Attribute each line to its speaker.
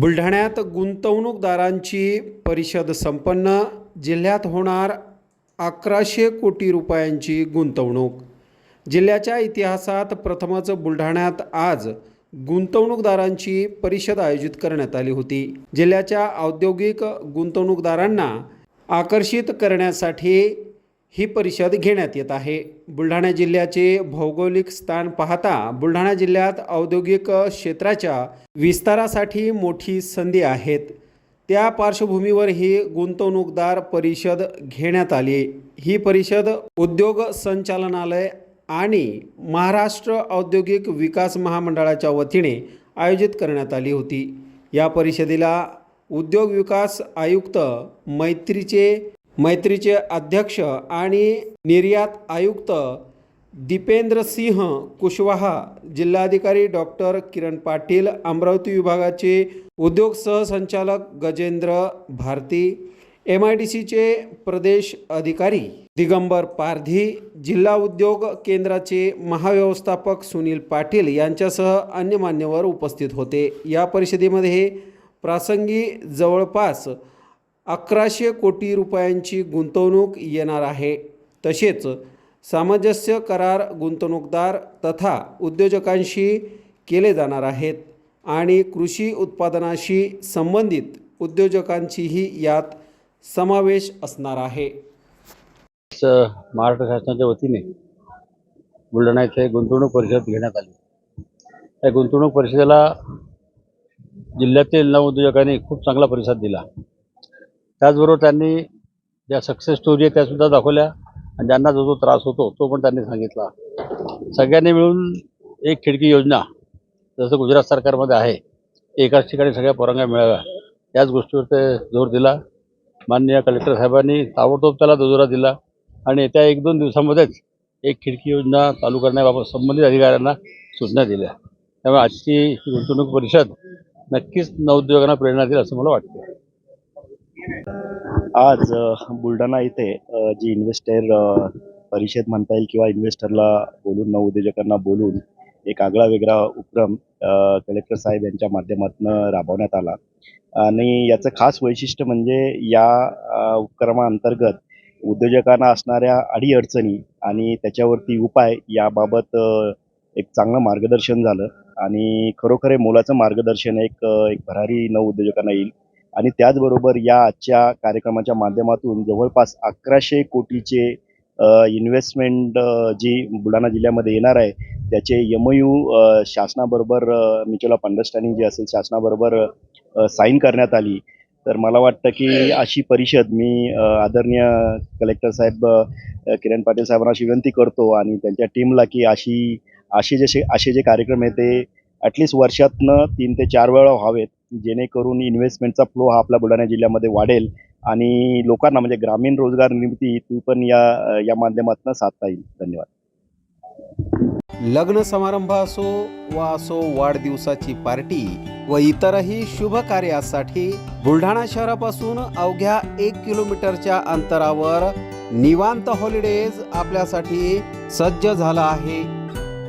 Speaker 1: बुलढाण्यात गुंतवणूकदारांची परिषद संपन्न जिल्ह्यात होणार अकराशे कोटी रुपयांची गुंतवणूक. जिल्ह्याच्या इतिहासात प्रथमच बुलढाण्यात आज गुंतवणूकदारांची परिषद आयोजित करण्यात आली होती. जिल्ह्याच्या औद्योगिक गुंतवणूकदारांना आकर्षित करण्यासाठी ही परिषद घेण्यात येत आहे. बुलढाणा जिल्ह्याचे भौगोलिक स्थान पाहता बुलढाणा जिल्ह्यात औद्योगिक क्षेत्राच्या विस्तारासाठी मोठी संधी आहेत. त्या पार्श्वभूमीवर ही गुंतवणूकदार परिषद घेण्यात आली. ही परिषद उद्योग संचालनालय आणि महाराष्ट्र औद्योगिक विकास महामंडळाच्या वतीने आयोजित करण्यात आली होती. या परिषदेला उद्योग विकास आयुक्त मैत्रीचे मैत्रीचे अध्यक्ष आणि निर्यात आयुक्त दीपेंद्र सिंह कुशवाहा जिल्हाधिकारी डॉक्टर किरण पाटील अमरावती विभागाचे उद्योग सहसंचालक Gajendra Bharati M I D सीचे प्रदेश अधिकारी दिगंबर पारधी जिल्हा उद्योग केंद्राचे महाव्यवस्थापक सुनील पाटील यांच्यासह अन्य मान्यवर उपस्थित होते. या परिषदेमध्ये प्रासंगी जवळपास अकराशे कोटी रुपयांची गुंतवणूक येणार आहे. तसेच सामंजस्य करार गुंतवणूकदार तथा उद्योजकांशी केले जाणार आहेत आणि कृषी उत्पादनाशी संबंधित उद्योजकांचीही यात समावेश असणार आहे.
Speaker 2: स- महाराष्ट्र शासनाच्या वतीने बुलढाणा येथे गुंतवणूक परिषद घेण्यात आली. या गुंतवणूक परिषदेला जिल्ह्यातील नवउद्योजकांनी खूप चांगला प्रतिसाद दिला. त्याचबरोबर त्यांनी ज्या सक्सेस स्टोरी आहे त्यासुद्धा दाखवल्या आणि ज्यांना जो जो त्रास होतो तो पण त्यांनी सांगितला. सगळ्यांनी मिळून एक खिडकी योजना जसं गुजरात सरकारमध्ये आहे एकाच ठिकाणी सगळ्या परवानग्या मिळाव्या याच गोष्टीवर ते जोर दिला. माननीय कलेक्टर साहेबांनी ताबडतोब त्याला दुजोरा दिला आणि येत्या एक दोन दिवसामध्येच एक खिडकी योजना चालू करण्याबाबत संबंधित अधिकाऱ्यांना सूचना दिल्या. त्यामुळे आजची गुंतवणूक परिषद नक्कीच नवउद्योगांना प्रेरणा देईल असं मला वाटतं.
Speaker 3: आज बुलढाणा इथे जी इन्व्हेस्टर परिषद म्हणता येईल किंवा इन्व्हेस्टरला बोलून नवउद्योजकांना बोलून एक आगळा वेगळा उपक्रम कलेक्टर साहेब यांच्या माध्यमातून राबवण्यात आला. आणि याचं खास वैशिष्ट्य म्हणजे या उपक्रमाअंतर्गत उद्योजकांना असणाऱ्या अडीअडचणी आणि त्याच्यावरती उपाय याबाबत एक चांगलं मार्गदर्शन झालं. आणि खरोखर मोलाचं मार्गदर्शन एक एक भरारी नवउद्योजकांना येईल. आणि त्याचबरोबर या आजच्या कार्यक्रमाच्या माध्यमातून जवळपास अकराशे कोटीचे इन्व्हेस्टमेंट जी बुलढाणा जिल्ह्यामध्ये येणार आहे त्याचे एम यू शासनाबरोबर म्युच्युअल ऑफ अंडरस्टँडिंग जी असेल शासनाबरोबर साईन करण्यात आली. तर मला वाटतं की अशी परिषद मी आदरणीय कलेक्टर साहेब किरण पाटील साहेबांना अशी विनंती करतो आणि त्यांच्या टीमला की अशी असे जसे असे जे कार्यक्रम आहे ते ॲटलिस्ट वर्षातनं तीन ते चार वेळा व्हावेत. जेणेकरून इन्व्हेस्टमेंटचा फ्लो हा आपल्या बुलढाणा जिल्ह्यामध्ये वाढेल आणि लोकांना म्हणजे ग्रामीण रोजगार निर्मिती ती पण या या माध्यमातून साधता येईल. धन्यवाद.
Speaker 1: लग्न समारंभ असो वा असो वाढदिवसाची पार्टी व इतरही शुभ कार्यासाठी बुलढाणा शहरापासून अवघ्या एक किलोमीटरच्या अंतरावर निवांत हॉलिडेज आपल्यासाठी सज्ज झाला आहे.